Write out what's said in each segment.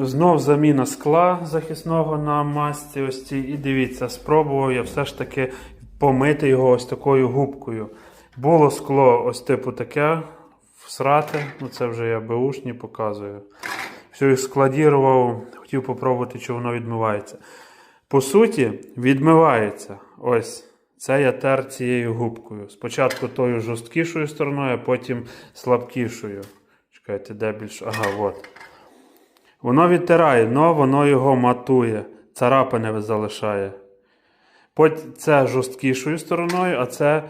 Знов заміна скла захисного на масці ось цій. І дивіться, спробував я все ж таки помити його ось такою губкою. Було скло ось типу таке, всрати, ну це вже я беушні показую. Все їх складірував, хотів попробувати, чи воно відмивається. По суті, відмивається. Ось. Це я тер цією губкою. Спочатку тою жорсткішою стороною, а потім слабкішою. Чекайте, де більше. Ага, от. Воно відтирає, але воно його матує, царапини залишає. Потім це жорсткішою стороною, а це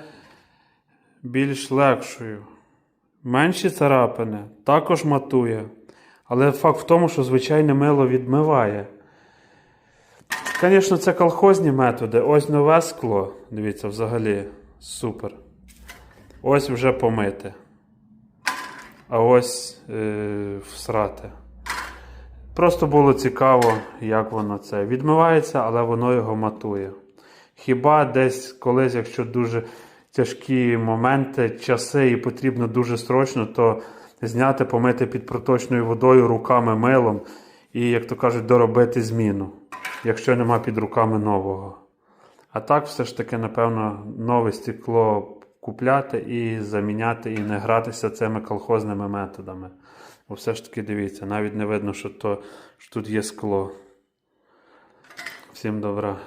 більш легшою. Менші царапини також матує. Але факт в тому, що звичайне мило відмиває. Звісно, це колхозні методи. Ось нове скло. Дивіться, взагалі супер. Ось вже помите. А ось е, всрати. Просто було цікаво, як воно це відмивається, але воно його матує. Хіба десь колись, якщо дуже тяжкі моменти, часи і потрібно дуже срочно, то зняти, помити під проточною водою руками милом і, як то кажуть, доробити зміну, якщо нема під руками нового. А так, все ж таки, напевно, нове стекло купляти і заміняти, і не гратися цими колхозними методами. Бо все ж таки дивіться, навіть не видно, що, то, що тут є скло. Всім добра.